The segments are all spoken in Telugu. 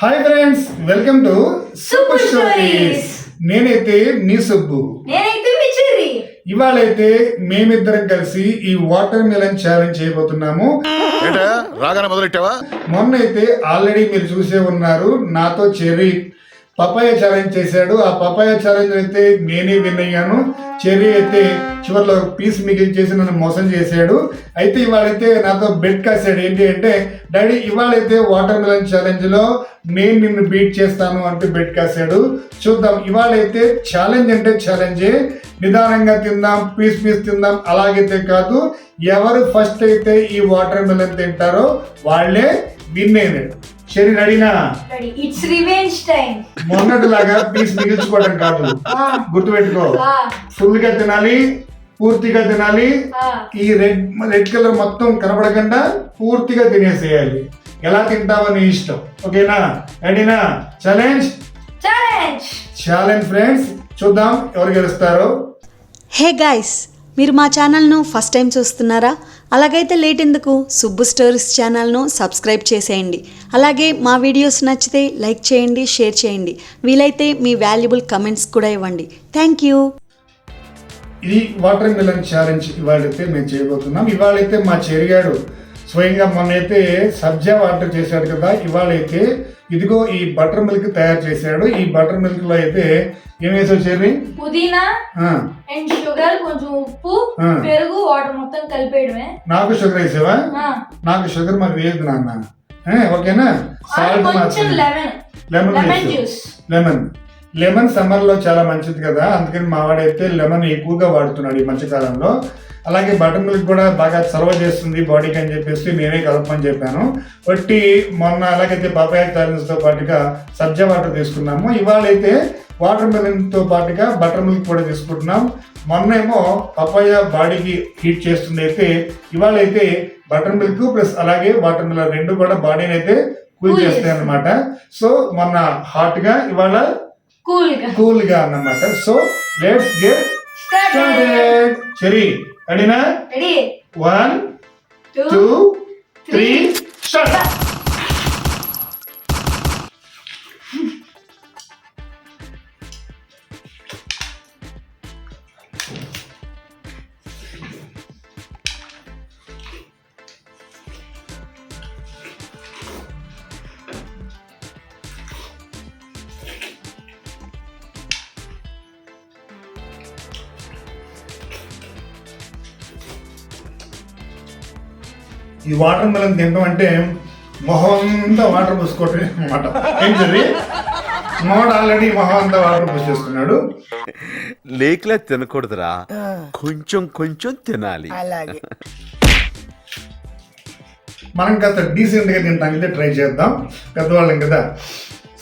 Hi friends welcome to super stories నేనైతే నీ సుబ్బు. నేనైతే మీ చెర్రీ. ఇవాళైతే మేమిద్దరం కలిసి ఈ వాటర్ మిలన్ ఛాలెంజ్ చేయబోతున్నాము. ఏంటా రాగానే మొదలెట్టావా? మొన్న అయితే ఆల్రెడీ మీరు చూసే ఉన్నారు నాతో చెర్రీ. పపాయ ఛాలెంజ్ చేశాడు. ఆ పపాయ ఛాలెంజ్ అయితే నేనే విన్ అయ్యాను. చెర్రీ అయితే చివరిలో పీస్ మిగిలి చేసి నన్ను మోసం చేశాడు. అయితే ఇవాళైతే నాతో బెట్ కాసాడు ఏంటి అంటే డాడీ ఇవాళైతే వాటర్ మిలన్ ఛాలెంజ్లో నేను నిన్ను బీట్ చేస్తాను అంటూ బెట్ కాసాడు చూద్దాం ఇవాళైతే ఛాలెంజ్ అంటే ఛాలెంజే నిదానంగా తిందాం పీస్ పీస్ తిందాం అలాగైతే కాదు. ఎవరు ఫస్ట్ అయితే ఈ వాటర్ మిలన్ తింటారో వాళ్ళే విన్ అయినాడు శరి రెడీనా రెడీ ఇట్స్ రివెంజ్ టైం మొన్నటిలాగా పీస్ మిగిల్చుకోవడం కాదు. గుర్తుపెట్టుకో. ఫుల్గా తినాలి పూర్తిగా తినాలి ఈ రెడ్ రెడ్ కలర్ మొత్తం కనబడకుండా పూర్తిగా తినేసేయాలి. ఎలా తింటావో నీ ఇష్టం. ఓకేనా? రెడీనా ఛాలెంజ్ ఛాలెంజ్ ఛాలెంజ్ ఫ్రెండ్స్ చూద్దాం ఎవరు గెలుస్తారో. హే గాయ్స్ మీరు మా ఛానల్ను ఫస్ట్ టైం చూస్తున్నారా? అలాగైతే లేట్ ఎందుకు? సుబ్బు స్టోరీస్ ఛానల్ను సబ్స్క్రైబ్ చేసేయండి. అలాగే మా వీడియోస్ నచ్చితే లైక్ చేయండి షేర్ చేయండి. వీలైతే మీ వాల్యుబుల్ కమెంట్స్ కూడా ఇవ్వండి. Thank you. ఇది వాటర్ మిలన్ ఛాలెంజ్ ఇవాళైతే మేము చేయబోతున్నాం. ఇవాళైతే మా చెరిగాడు స్వయంగా మొన్నైతే సబ్జా వాటర్ చేశాడు కదా. ఇవాళైతే ఇదిగో ఈ బటర్ మిల్క్ తయారు చేశాడు. ఈ బటర్ మిల్క్లో అయితే ఏం వేసావు చెర్రీ? పుదీనా అండ్ షుగర్ కొంచెం ఉప్పు. పెరుగు వాటర్ మొత్తం కలిపేయడమే. నాకు షుగర్ వేసావా. నాకు షుగర్ మాకు వేయద్దు నాన్న. ఓకేనా? Salt lemon. Lemon. Juice. Lemon. Lemon సమ్మర్లో చాలా మంచిది కదా అందుకని మా వాడైతే లెమన్ ఎక్కువగా వాడుతున్నాడు ఈ మధ్యకాలంలో అలాగే బటర్ మిల్క్ కూడా బాగా చలవ చేస్తుంది బాడీకి అని చెప్పేసి నేనే కలపమని చెప్పాను. బట్టి మొన్న అలాగైతే పపాయ తో పాటుగా సబ్జా వాటర్ తీసుకున్నాము. ఇవాళ అయితే వాటర్ మిలన్తో పాటుగా బటర్ మిల్క్ కూడా తీసుకుంటున్నాం. మొన్న ఏమో పపాయ బాడీకి హీట్ చేస్తుంది అయితే ఇవాళ అయితే బటర్ మిల్క్ ప్లస్ అలాగే వాటర్ మిలన్ రెండు కూడా బాడీని అయితే కూల్ చేస్తాయి. అన్నమాట సో మొన్న హాట్గా ఇవాళ కూల్గా కూల్గా అన్నమాట సో లెట్స్ గెట్ స్టార్టెడ్ సరి రెడీనా ready one two two three start ఈ వాటర్ మిలన్ తినడం అంటే మొహం అంతా వాటర్ పోసుకోవటం అనమాట మావాడు ఆల్రెడీ మొహం అంతా వాటర్ పోసేస్తున్నాడు. లేకలా తినకూడదురా. కొంచెం కొంచెం తినాలి. మనం కాస్త డీసెంట్గా తింటానికి ట్రై చేద్దాం. పెద్దవాళ్ళం కదా.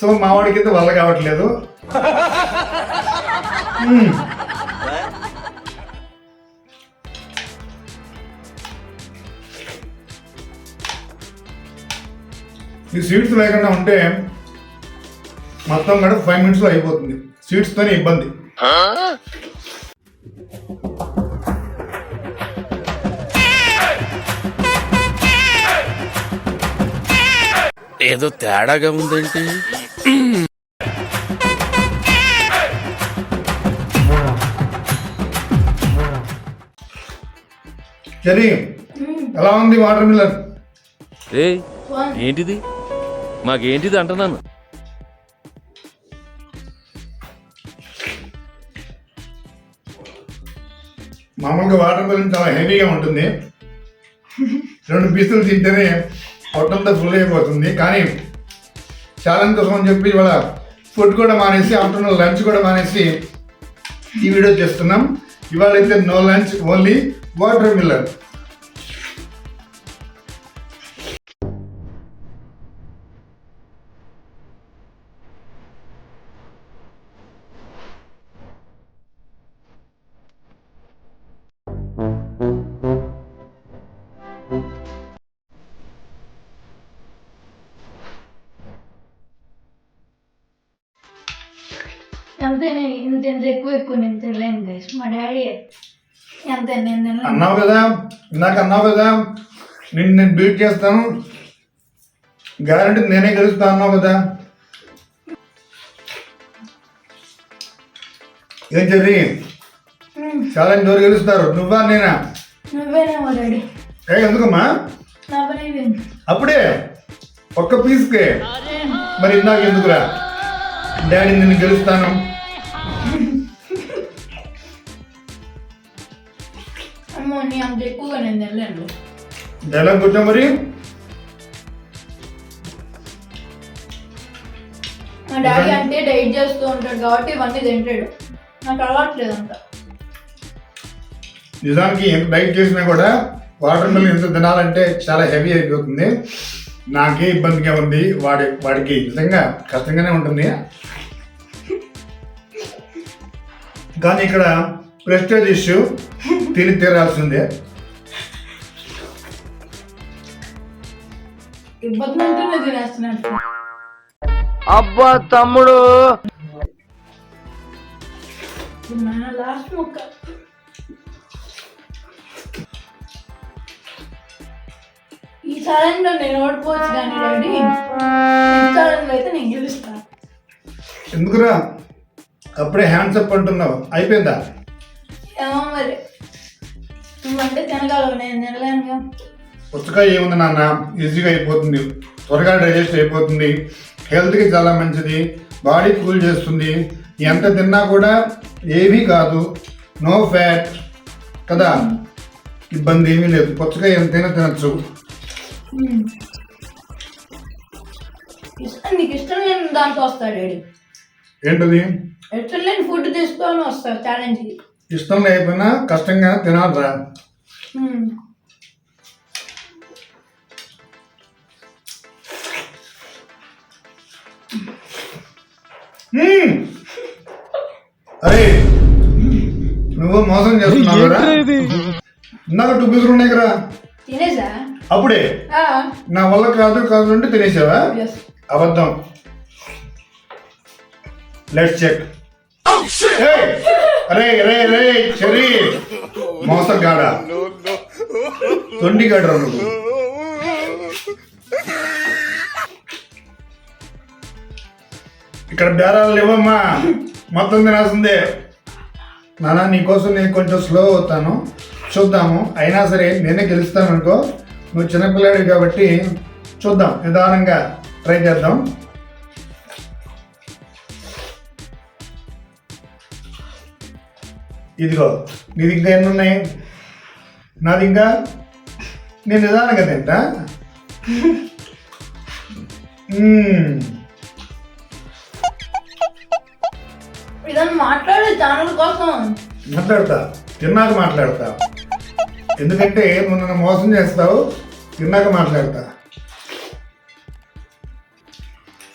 సో మావాడికి అయితే వల్ల కావట్లేదు ఈ సీడ్స్ లేకుండా ఉంటే మొత్తం కూడా ఫైవ్ మినిట్స్లో అయిపోతుంది. సీడ్స్ తోనే ఇబ్బంది. ఏదో తేడాగా ఉందేంటి సరే ఎలా ఉంది వాటర్ మిలన్? ఏ ఏంటిది? మాకేంటిది అంటున్నాను? మామూలుగా వాటర్ బెలూన్ చాలా హెవీగా ఉంటుంది. రెండు పీసులు తింటేనే పొట్టంతా ఫుల్ అయిపోతుంది. కానీ ఛాలెంజ్ కోసం అని చెప్పి ఇవాళ ఫుడ్ కూడా మానేసి ఆఫ్టర్నూన్ లంచ్ కూడా మానేసి ఈ వీడియో చేస్తున్నాం. ఇవాళ అయితే no lunch only water melon. అన్నావు కదా నాకు అన్నావు కదా నిన్ను నేను బీట్ చేస్తాను. గ్యారంటీ నేనే గెలుస్తా అన్నావు కదా. ఏం చెర్రీ చాలా ఎవరు గెలుస్తారు. నువ్వా నేనా? ఏ ఎందుకమ్మా? అప్పుడే ఒక్క పీస్కే మరి ఇందాక ఎందుకురా? డాడీ నిన్ను గెలుస్తాను. అమ్మో నీ అంత ఎక్కువగా నేను తినలేను మరి? మా డాడీ అంటే డైట్ చేస్తూ ఉంటాడు కాబట్టి ఇవన్నీ తింటాడు. నాకు అలవాట్లేదు అంత నిజానికి ఎంత డైట్ చేసినా కూడా వాటర్ మిల్క్ ఎంత తినాలంటే చాలా హెవీ అయిపోతుంది. నాకే ఇబ్బందిగా ఉంది. వాడి వాడికి నిజంగా కష్టంగానే ఉంటుంది. కానీ ఇక్కడ ప్రెస్టేజ్ ఇష్యూ తిని తీరాల్సిందే. అబ్బా తమ్ముడు! మన లాస్ట్ ముక్క. ఈ ఛాలెంజ్ నేను ఓడిపోవచ్చు కానీ డాడీ అయితే నేను గెలుస్తాను ఎందుకురా? అప్పుడే హ్యాండ్స్ అప్ అంటున్నావు. అయిపోయిందా? ఏమో మరి. నువ్వంటే తినగలవు నేను తినలేనుగా. పుచ్చకాయ ఏముంది నాన్న? ఈజీగా అయిపోతుంది. త్వరగా డైజెస్ట్ అయిపోతుంది. హెల్త్కి చాలా మంచిది. బాడీ కూల్ చేస్తుంది. ఎంత తిన్నా కూడా ఏమీ కాదు. No fat. కదా? ఇబ్బంది ఏమీ లేదు. పుచ్చకాయ ఎంతైనా తినచ్చు. మ్మ్. ఇష్టం నీకు ఇష్టం లేని దాంట్లో వస్తాడు డాడీ. ఏంటది? ఇష్టం లేని ఫుడ్ తీసుకొని వస్తాడు ఛాలెంజ్కి ఇష్టం లేకపోయినా కష్టంగా తినాలరా. అరే నువ్వు మోసం చేస్తున్నావు కదా ఇందాక టూ పీసులు ఉన్నాయి కదా. తినేసా? అప్పుడే. ఆ, నా వల్ల కాదు కాదు అంటే తినేసావా. అబద్ధం. లెట్స్ చెక్ అరే రే రే చెరి మోసగాడ? తొండిగాడ నువ్వు? ఇక్కడ బేరాలు లేవమ్మా. మొత్తం తినాల్సిందే. నాన్న నీకోసం నేను కొంచెం స్లో అవుతాను. చూద్దాము. అయినా సరే నేనే గెలుస్తాను అనుకో నువ్వు చిన్నపిల్లాడి కాబట్టి చూద్దాం. నిదానంగా ట్రై చేద్దాం. ఇదిగో నీది ఇంకా ఎన్ని ఉన్నాయి నాది ఇంకా నేను నిదానంగా తింటా? మ్మ్. ఇదని మాట్లాడే ఛానల్ కోసం. మాట్లాడతా తిన్నాక మాట్లాడతా. ఎందుకంటే నువ్వు నన్ను మోసం చేస్తావు తిన్నాక మాట్లాడతా.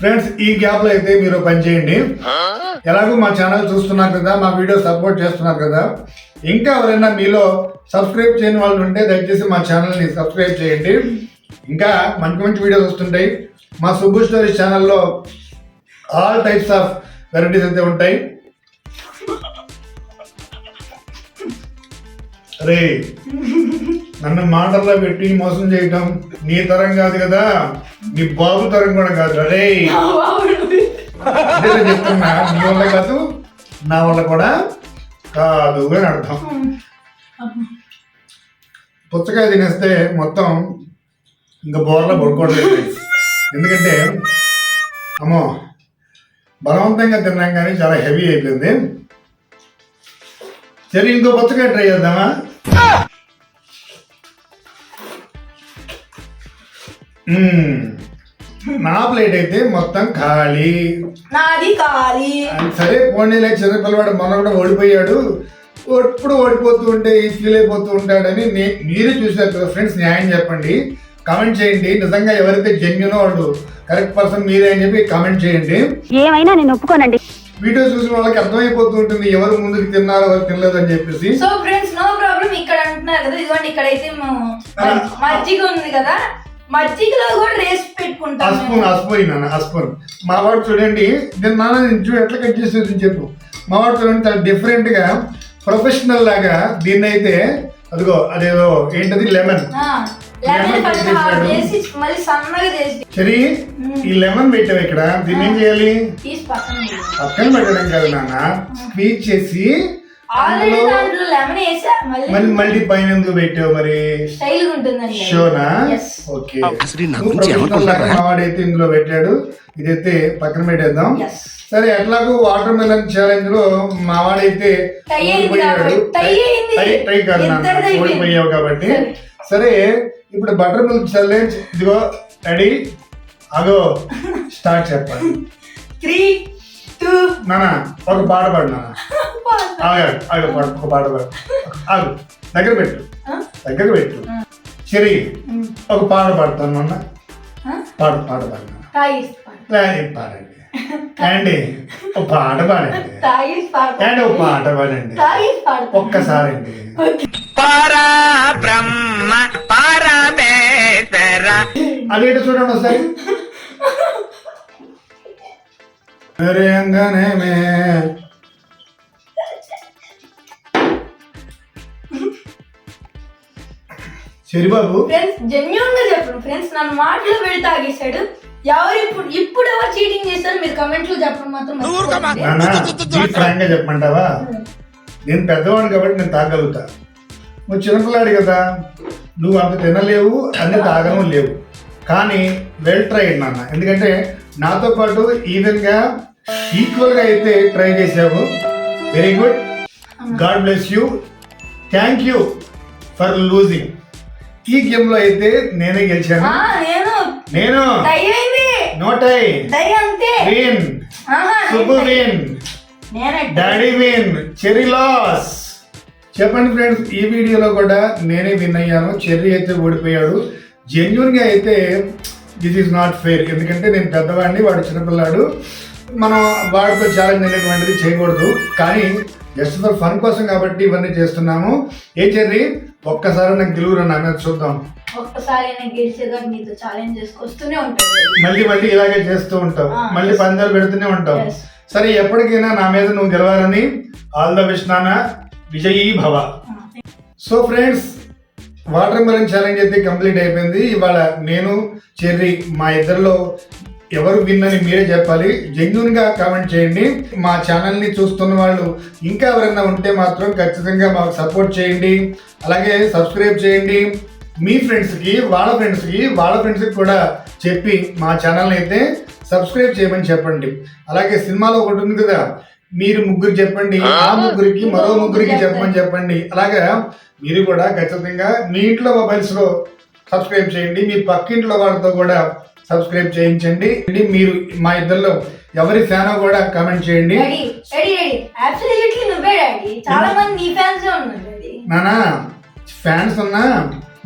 ఫ్రెండ్స్ ఈ గ్యాప్లో అయితే మీరు పని చేయండి. ఎలాగో మా ఛానల్ చూస్తున్నారు కదా మా వీడియో సపోర్ట్ చేస్తున్నారు కదా. ఇంకా ఎవరైనా మీలో సబ్స్క్రైబ్ చేయని వాళ్ళు ఉంటే దయచేసి మా ఛానల్ని సబ్స్క్రైబ్ చేయండి. ఇంకా మంచి మంచి వీడియోస్ వస్తుంటాయి. మా సుబ్బు స్టోరీస్ ఛానల్లో ఆల్ టైప్స్ ఆఫ్ వెరైటీస్ అయితే ఉంటాయి. అరే. నన్ను మాటల్లో పెట్టి మోసం చేయటం నీ తరం కాదు కదా నీ బాబు తరం కూడా కాదు. అరే అదే నేను చెప్తున్నా నీ వల్ల కాదు నా వల్ల కూడా కాదు అని అర్థం. పుచ్చకాయ తినేస్తే మొత్తం ఇంకా బోర్లో పడుకోవట్లేదు. ఎందుకంటే అమ్మో బలవంతంగా తిన్నాం కానీ చాలా హెవీ అయిపోయింది. సరే ఇంకో పుచ్చకాయ ట్రై చేద్దామా? నా ప్లేట్ అయితే మొత్తం ఖాళీ. నాది ఖాళీ. సరే పోనీలే చిన్న పిల్లవాడు మొన్న కూడా ఓడిపోయాడు. ఎప్పుడు ఓడిపోతూ ఉంటే ఫీల్ అయిపోతూ ఉంటాడని మీరే చూసారు కదా ఫ్రెండ్స్ న్యాయం చెప్పండి. కామెంట్ చేయండి. నిజంగా ఎవరైతే జెన్యునో వాళ్ళు కరెక్ట్ పర్సన్ మీరే అని చెప్పి కామెంట్ చేయండి. ఏమైనా నేను ఒప్పుకోనండి. వీడియో చూసిన వాళ్ళకి అర్థమైపోతూ ఉంటుంది ఎవరు ముందుకు తిన్నారు ఎవరు తినలేదు అని చెప్పేసి. సో ఫ్రెండ్స్ నో ప్రాబ్లం ఇక్కడ అంటున్నారు కదా ఇదిగోండి ఇక్కడైతే మజ్జిగ ఉంది కదా. మజ్జిగలో కూడా రేస్ పెట్టుకుంటాం అస్పూన్ అస్పూన్ మా వాడు చూడండి నేను నాన్న నేను చూడు ఎట్లా కట్ చేసేది చెప్పు. మా వాడు చూడండి చాలా డిఫరెంట్గా ప్రొఫెషనల్ లాగా దీన్ని అయితే అదిగో అదేదో ఏంటది లెమన్ చెరి ఈ లెమన్ పెట్టావు ఇక్కడ. దీన్ని ఏం చేయాలి. పక్కన పెట్టడం కాదు నాన్న. స్క్వీజ్ చేసి ఆల్రెడీ అందులో దాంట్లో లెమన్ వేసా మళ్ళీ మళ్ళీ మళ్ళీ పైన ఎందుకు పెట్టావు మరి? స్టైల్గా ఉంటుందండి షోనా. ఓకే. వాడైతే ఇందులో పెట్టాడు. ఇదైతే పక్కన పెట్టేద్దాం. సరే ఎట్లాగో వాటర్ మెలన్ ఛాలెంజ్లో మా వాడైతే టై అయింది ఓడిపోయాడు కాబట్టి- టై అయింది. టై టై కాదు. ఓడిపోయావు కాబట్టి. సరే. ఇప్పుడు బటర్ మిల్క్ ఛాలెంజ్ ఇదిగో రెడీ అగో స్టార్ట్ చెప్పాలి త్రీ నానా ఒక పాట పాడు నాన్న ఆగాడు ఆగు పాడు ఒక పాట పాడు. ఆగు దగ్గర పెట్టు. దగ్గర పెట్టు. సరే ఒక పాట పాడతాను నాన్న. పాడు పాట పాడు పాడండి అండి ఒక పాట పాడండి. అండి ఒక పాట పాడండి. ఒక్కసారి అండి అదేంటో చూడండి ఒకసారి. మేరే అంగనే మే. బాబు ఫ్రెండ్స్ జెన్యున్గా చెప్పండి. ఫ్రెండ్స్ నన్ను మాటలు తాగేశాడు. ఎవరు ఇప్పుడు ఇప్పుడు ఎవరు చీటింగ్ చేస్తారు మీరు కమెంట్లో చెప్పడం మాత్రం ఫ్రాంక్గా చెప్పమంటావా? నేను పెద్దవాడు కాబట్టి నేను తాగలుగుతా. నువ్వు చిన్నపిల్లాడు కదా. నువ్వు అంత తినలేవు అన్ని తాగడం లేవు. కానీ వెల్ ట్రైడ్ నాన్న. ఎందుకంటే నాతో పాటు ఈవెన్ గా ఈక్వల్గా అయితే ట్రై చేసావు. Very good god bless you thank you for losing ఈ గేమ్లో అయితే నేనే గెలిచాను. నేను. నోటై win Subbu win daddy win Cherry loss చెప్పండి ఫ్రెండ్స్ ఈ వీడియోలో కూడా నేనే విన్ అయ్యాను. చెర్రీ అయితే ఓడిపోయాడు. జెన్యున్గా అయితే దిస్ ఈస్ నాట్ ఫెయిర్ ఎందుకంటే నేను పెద్దవాడిని వాడు చిన్నపిల్లాడు. మనం వాడితో ఛాలెంజ్ అనేటువంటిది చేయకూడదు. కానీ జస్ట్ ఫర్ ఫన్ కోసం కాబట్టి ఇవన్నీ చేస్తున్నాము. ఏ చెర్రీ? ఒక్కసారి నాకు గెలువురా నా మీద చూద్దాం. ఒక్కసారి నేను గెలిచేదాకా నీతో ఛాలెంజ్ చేసుకొస్తూనే ఉంటాను మళ్ళీ మళ్ళీ ఇలాగే చేస్తూ ఉంటావు. మళ్ళీ. పందాలు పెడుతూనే ఉంటావు. సరే ఎప్పటికైనా నా మీద నువ్వు గెలవాలని. ఆల్ ద నాన్న. విజయీ భవ. So friends water melon challenge అయితే కంప్లీట్ అయిపోయింది. ఇవాళ నేను చెర్రీ మా ఇద్దరిలో ఎవరు విన్ అని మీరే చెప్పాలి. జెన్యున్గా కామెంట్ చేయండి. మా ఛానల్ని చూస్తున్న వాళ్ళు ఇంకా ఎవరైనా ఉంటే మాత్రం ఖచ్చితంగా మాకు సపోర్ట్ చేయండి. అలాగే సబ్స్క్రైబ్ చేయండి. మీ ఫ్రెండ్స్కి వాళ్ళ ఫ్రెండ్స్కి వాళ్ళ ఫ్రెండ్స్కి కూడా చెప్పి మా ఛానల్ అయితే సబ్స్క్రైబ్ చేయమని చెప్పండి. అలాగే సినిమాలో ఒకటి ఉంది కదా మీరు ముగ్గురు చెప్పండి ఆ ముగ్గురికి మరో ముగ్గురికి చెప్పమని చెప్పండి. అలాగా మీరు కూడా ఖచ్చితంగా మీ ఇంట్లో మొబైల్స్లో సబ్స్క్రైబ్ చేయండి. మీ పక్కింట్లో వాళ్ళతో కూడా సబ్స్క్రైబ్ చేయించండి. మీరు మా ఇద్దరిలో ఎవరి ఫ్యానో కూడా కామెంట్ చేయండి. చాలా మంది నీ ఫ్యాన్స్ నానా ఫ్యాన్స్ ఉన్నా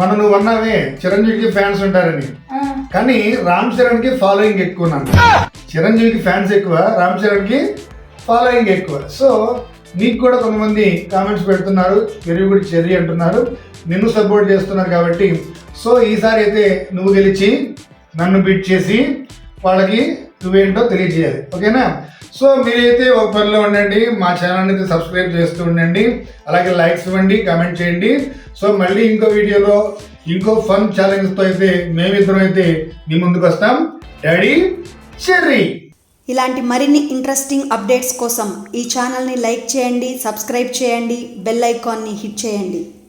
మన నువ్వు అన్నావే చిరంజీవికి ఫ్యాన్స్ ఉంటారని. కానీ రామ్ చరణ్కి ఫాలోయింగ్ ఎక్కువ నాకు చిరంజీవికి ఫ్యాన్స్ ఎక్కువ రామ్ చరణ్కి ఫాలోయింగ్ ఎక్కువ. సో నీకు కూడా కొంతమంది కామెంట్స్ పెడుతున్నారు వెరీ గుడ్ చెర్రీ అంటున్నారు. నిన్ను సపోర్ట్ చేస్తున్నారు కాబట్టి. సో ఈసారి అయితే నువ్వు గెలిచి నన్ను బిట్ చేసి వాళ్ళకి నువ్వేంటో తెలియజేయాలి. ఓకేనా? సో మీరైతే ఒక పనిలో ఉండండి మా ఛానల్ అయితే సబ్స్క్రైబ్ చేస్తూ ఉండండి అలాగే లైక్స్ ఇవ్వండి కామెంట్ చేయండి. సో మళ్ళీ ఇంకో వీడియోలో ఇంకో ఫన్ ఛాలెంజ్తో అయితే మేమిద్దరం అయితే మీ ముందుకు వస్తాం. డాడీ చెర్రీ ఇలాంటి మరిన్ని ఇంట్రెస్టింగ్ అప్డేట్స్ కోసం ఈ ఛానల్ని లైక్ చేయండి సబ్స్క్రైబ్ చేయండి బెల్ ఐకాన్ని హిట్ చేయండి.